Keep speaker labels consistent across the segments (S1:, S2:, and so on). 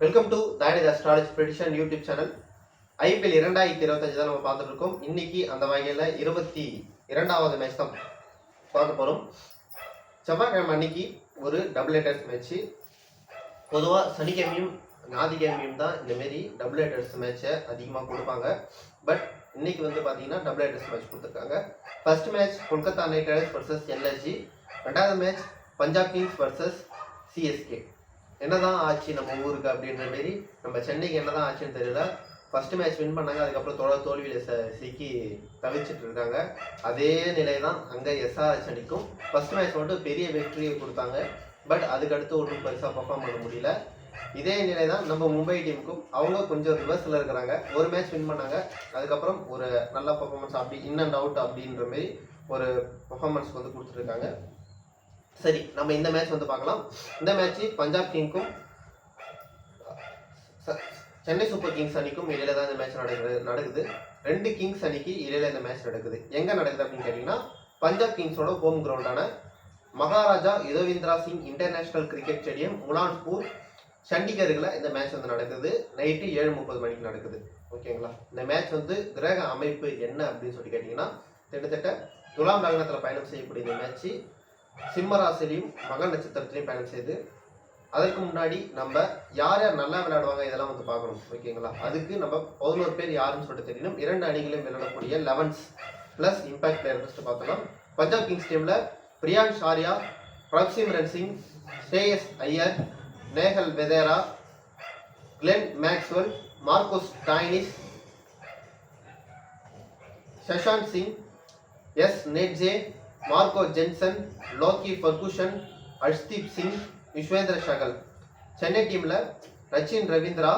S1: Welcome to தாயனித் astrology prediction YouTube channel IPL இரண்டாயிரத்தி இருபத்தஞ்சு தான் நம்ம பார்த்துட்டு இருக்கோம் இன்னைக்கு அந்த வகையில் இருபத்தி இரண்டாவது மேட்ச் தான் பார்க்க போகிறோம் செவ்வாய்க்கிழமை அன்னைக்கு ஒரு டபுள் ஹெட்டர்ஸ் மேட்ச்சு பொதுவாக சனிக்கிழமையும் ஞாயிற்றுக்கிழமையும் தான் இந்த மாரி டபுள் ஹெட்டர்ஸ் மேட்ச்சை அதிகமாக கொடுப்பாங்க. பட் இன்னைக்கு வந்து பார்த்தீங்கன்னா டபுள் ஹெட்டர்ஸ் மேட்ச் கொடுத்துருக்காங்க. First match Kolkata Knight Riders versus LSG ரெண்டாவது match Punjab Kings versus CSK என்னதான் ஆச்சு நம்ம ஊருக்கு அப்படின்ற மாரி நம்ம சென்னைக்கு என்னதான் ஆச்சுன்னு தெரியல. ஃபர்ஸ்ட் மேட்ச் வின் பண்ணாங்க அதுக்கப்புறம் தொடர் தோல்வியில் ச சிக்கி தவிச்சிட்டு இருக்காங்க. அதே நிலை தான் அங்கே எஸ்ஆர்எச் அணிக்கும். ஃபர்ஸ்ட் மேட்ச் மட்டும் பெரிய வெற்றியை கொடுத்தாங்க. பட் அதுக்கடுத்து ஒன்றும் பெருசாக பர்ஃபார்ம் பண்ண முடியல. இதே நிலை தான் நம்ம மும்பை டீமுக்கும் அவங்க கொஞ்சம் ரிவர்ஸில் இருக்கிறாங்க. ஒரு மேட்ச் வின் பண்ணாங்க. அதுக்கப்புறம் ஒரு நல்ல பர்ஃபார்மன்ஸ் அப்படி இன் அண்ட் அவுட் அப்படின்ற மாரி ஒரு பர்ஃபார்மன்ஸ் வந்து கொடுத்துருக்காங்க சரி நம்ம இந்த மேட்ச் வந்து பார்க்கலாம். இந்த மேட்ச் பஞ்சாப் கிங்க்கும் சென்னை சூப்பர் கிங்ஸ் அணிக்கும் இடையில தான் இந்த மேட்ச் நடக்குது நடக்குது. ரெண்டு கிங்ஸ் அணிக்கு இடையில இந்த மேட்ச் நடக்குது. எங்க நடக்குது அப்படின்னு கேட்டீங்கன்னா பஞ்சாப் கிங்ஸோட home கிரவுண்டான Maharaja Yadavindra Singh international cricket stadium Mullanpur சண்டிகரில் இந்த மேட்ச் வந்து நடக்குது. நைட்டு ஏழு முப்பது மணிக்கு நடக்குது. ஓகேங்களா இந்த மேட்ச் வந்து கிரக அமைப்பு என்ன அப்படின்னு சொல்லி கேட்டிங்கன்னா கிட்டத்தட்ட துலாம் லக்னத்தில் பயணம் செய்யக்கூடிய இந்த மேட்ச் சிம்மராசிலையும் மக நட்சத்திரத்திலையும் பயணம் செய்து அதற்கு முன்னாடி நம்ம யார் யார் நல்லா விளையாடுவாங்க இதெல்லாம் வந்து பார்க்கணும் ஓகேங்களா? அதுக்கு நம்ம பதினோரு பேர் யாருன்னு சொல்லிட்டு தெரியணும். இரண்டு அணிகளையும் விளையாடக்கூடிய elevens plus impact player first பார்த்தலாம் பஞ்சாப் கிங்ஸ் டீமில் Priyansh Arya Prabhsimran Singh Shreyas Iyer Nehal Wadhera Glenn Maxwell Marcus Stoinis Shashank Singh S நெட்ஜே Marco Jansen Lockie Ferguson Arshdeep Singh Yuzvendra Chahal Chennai டீமில் Rachin Ravindra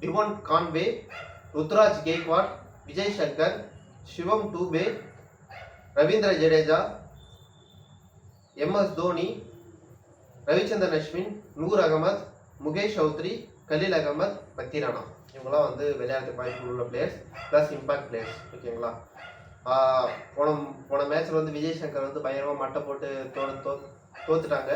S1: Devon Conway Ruturaj Gaikwad Vijay Shankar Shivam Dube Ravindra Jadeja MS Dhoni Ravichandran Ashwin Noor Ahmad Mukesh Choudhary Khaleel Ahmed Pathirana. இவங்களாம் வந்து விளையாட்டு வாய்ப்பு உள்ள players plus impact players ஓகேங்களா போன போன மேட்ச்ல வந்து விஜய் சங்கர் வந்து பயங்கரமா மட்டை போட்டு தோ தோ தோத்துட்டாங்க.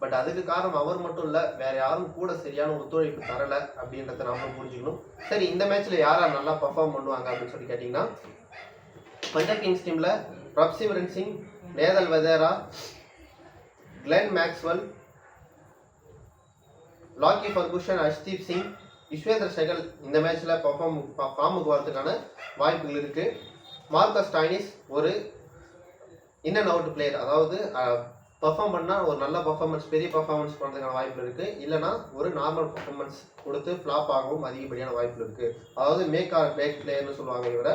S1: பட் அதுக்கு காரணம் அவர் மட்டும் இல்ல வேற யாரும் கூட சரியான ஒத்துழைப்பு தரல அப்படின்றத நாம புரிஞ்சுக்கணும். சரி இந்த மேட்ச்ல யாரா நல்லா பர்ஃபார்ம் பண்ணுவாங்க அப்படின்னு சொல்லி கேட்டீங்கன்னா பஞ்சாப் கிங்ஸ் டீம்ல Prabhsimran Singh Nehal Wadhera Glenn Maxwell Lockie Ferguson Arshdeep Singh Yuzvendra Chahal இந்த மேட்ச்ல பர்ஃபார்ம் ஃபார்முக்கு வரதுக்கான வாய்ப்புகள் இருக்கு. மார்க்கஸ் டைனிஸ் ஒரு இன் அண்ட் அவுட் பிளேயர் அதாவது பர்ஃபார்ம் பண்ணால் ஒரு நல்ல பர்ஃபார்மன்ஸ் பெரிய பர்ஃபார்மன்ஸ் பண்ணுறதுக்கான வாய்ப்பு இருக்குது இல்லைனா ஒரு நார்மல் பர்ஃபார்மன்ஸ் கொடுத்து ஃப்ளாப் ஆகவும் அதிகப்படியான வாய்ப்பு இருக்குது அதாவது மேக் ஆர் பேக் பிளேயர்னு சொல்லுவாங்க இவரை.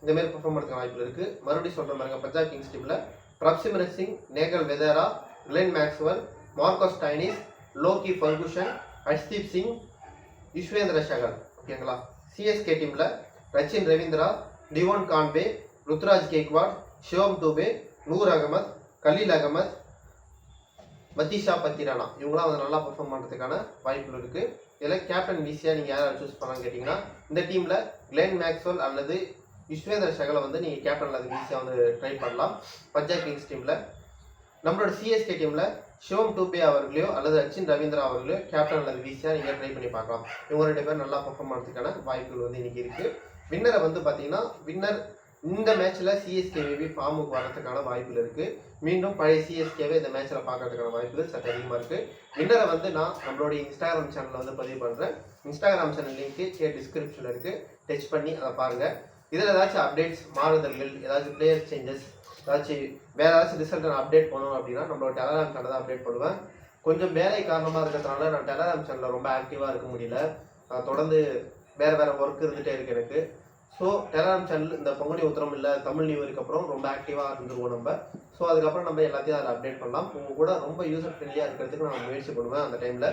S1: இந்தமாரி பர்ஃபார்ம் பண்ணுறதுக்கான வாய்ப்பு இருக்குது மறுபடியும் சொல்கிற மாதிரி பஞ்சாப் கிங்ஸ் டீமில் Prabhsimran Singh Nehal Wadhera Glenn Maxwell Marcus Stoinis Lockie Ferguson Arshdeep Singh Yuzvendra Chahal ஓகேங்களா சிஎஸ்கே டீமில் ரச்சின் ரவீந்திரா டிவோன் கான்வே ருத்ராஜ் கேக்வாட் ஷிவம் டூபே நூர் அகமத் கலீல் அகமத் பத்திஷா பத்திரானா. இவங்களாம் வந்து நல்லா பர்ஃபார்ம் பண்ணுறதுக்கான வாய்ப்புகள் இருக்குது இதில் கேப்டன் ஈஸியாக நீங்கள் யாரை சூஸ் பண்ணலாம்னு கேட்டிங்கன்னா இந்த டீமில் கிளென் மேக்ஸ்வெல் அல்லது விஸ்வேந்திர சகலை வந்து நீங்கள் கேப்டனில் அது ஈஸியாக வந்து ட்ரை பண்ணலாம். பஞ்சாப் கிங்ஸ் டீமில் நம்மளோட சிஎஸ்கே டீமில் சிவம் டூபே அவர்களையோ அல்லது அச்சின் ரவீந்திரா அவர்களையோ கேப்டன் அல்லது வீசியாக நீங்கள் ட்ரை பண்ணி பார்க்கலாம். இவங்க ரெண்டு பேரும் நல்லா பர்ஃபார்ம் பண்ணுறதுக்கான வாய்ப்புகள் வந்து இன்றைக்கி இருக்குது வின்னரை வந்து பார்த்தீங்கன்னா வின்னர் இந்த மேட்ச்சில் சிஎஸ்கே மேபி ஃபார்முக்கு வரதுக்கான வாய்ப்புகள் இருக்குது மீண்டும் பழைய சிஎஸ்கேவை இந்த மேட்ச்சில் பார்க்கறதுக்கான வாய்ப்புகள் சற்று அதிகமாக இருக்குது வின்னரை வந்து நான் நம்மளுடைய இன்ஸ்டாகிராம் சேனலில் வந்து பதிவு பண்ணுறேன் இன்ஸ்டாகிராம் சேனல் லிங்க்கு கே டிஸ்கிரிப்ஷனில் இருக்குது டச் பண்ணி அதை பாருங்கள் இதில் ஏதாச்சும் அப்டேட்ஸ் மாறுதல்கள் ஏதாச்சும் பிளேயர் சேஞ்சஸ் ஏதாச்சும் வேற ஏதாச்சும் ரிசல்ட் நான் அப்டேட் பண்ணணும் அப்படின்னா நம்மளோட டெலகிராம் சேனல் தான் அப்டேட் பண்ணுவேன். கொஞ்சம் வேலை காரணமாக இருக்கிறதுனால நான் டெலகிராம் சேனலில் ரொம்ப ஆக்டிவாக இருக்க முடியல. நான் தொடர்ந்து வேறு வேறு ஒர்க் இருந்துகிட்டே இருக்கு எனக்கு. ஸோ டெலகிராம் சேனல் இந்த பங்குனி உத்தரம் இல்லை தமிழ் நியூ இயருக்கு அப்புறம் ரொம்ப ஆக்டிவாக இருந்துருவோம் நம்ம. ஸோ அதுக்கப்புறம் நம்ம எல்லாத்தையும் அதில் அப்டேட் பண்ணலாம். உங்கள் கூட ரொம்ப யூசர் ஃப்ரெண்ட்லியாக இருக்கிறதுக்கு நான் முயற்சி பண்ணுவேன் அந்த டைமில்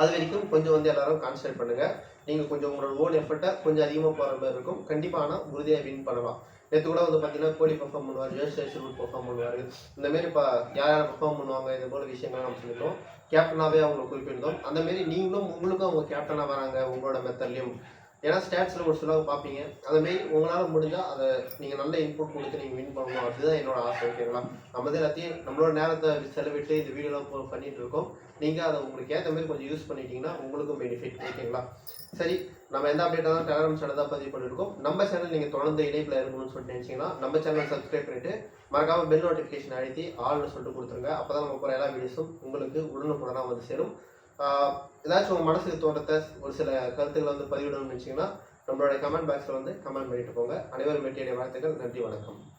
S1: அது வரைக்கும் கொஞ்சம் வந்து எல்லாரும் கான்சன்ட்ரேட் பண்ணுங்கள் நீங்கள் கொஞ்சம் உங்களோட ஓன் எஃபர்ட்டை கொஞ்சம் அதிகமாக போகிற மாதிரி இருக்கும். கண்டிப்பாக ஆனால் உறுதியாக வின் பண்ணலாம். நேற்று கூட வந்து பார்த்தீங்கன்னா கோலி பெர்ஃபார்ம் பண்ணுவார் ஜோஷ் ஷெஷூட் பர்ஃபார்ம் பண்ணுவார். இந்தமாரி இப்போ யார் யார் பர்ஃபார்ம் பண்ணுவாங்க இது போல விஷயங்கள் நம்ம சொல்லிட்டோம். கேப்டனாகவே அவங்களை குறிப்பிட்டோம் அந்தமாரி நீங்களும் உங்களுக்கும் அவங்க கேப்டனாக வராங்க உங்களோட மெத்தட்லையும் ஏன்னா ஸ்டாட்ஸில் ஒரு சிலவங்க பார்ப்பீங்க. அந்த உங்களால் முடிஞ்சால் அதை நீங்கள் நல்ல இன்புட் கொடுத்து நீங்கள் வின் பண்ணணும். அப்படிதான் என்னோட ஆசை. ஓகேங்களா நம்ம தான் எல்லாத்தையும் நம்மளோட நேரத்தை செலவிட்டு இந்த வீடியோலாம் பண்ணிகிட்டு இருக்கோம். நீங்கள் அதை உங்களுக்கு ஏற்ற மாதிரி கொஞ்சம் யூஸ் பண்ணிட்டீங்கன்னா உங்களுக்கும் பெனிஃபிட் ஓகேங்களா சரி நம்ம எந்த அப்டேட்டாக தான் டெலகிராம் சேனல் தான் பதிவு பண்ணியிருக்கோம் நம்ம சேனல் நீங்கள் தொடர்ந்து இணைப்பில் இருக்கணும்னு சொல்லிட்டு நினச்சிங்கன்னா நம்ம சேனல் சப்ஸ்கிரைப் பண்ணிட்டு மறக்காமல் பெல் நோட்டிஃபிகேஷன் அழுத்தி ஆள்னு சொல்லிட்டு கொடுத்துருங்க. அப்போ தான் நம்ம போகிற எல்லா வீடியோஸும் உங்களுக்கு உடனுக்குடனாக வந்து சேரும். ஏதாச்சும் உங்கள் மனசுக்கு தோன்றத்தை ஒரு சில கருத்துக்களை வந்து பதிவிடணும்னு நினச்சிங்கன்னா நம்மளோட கமெண்ட் பாக்ஸில் வந்து கமெண்ட் பண்ணிட்டு போங்க. அனைவரும் வெற்றியுடைய வாழ்த்துக்கள். நன்றி வணக்கம்.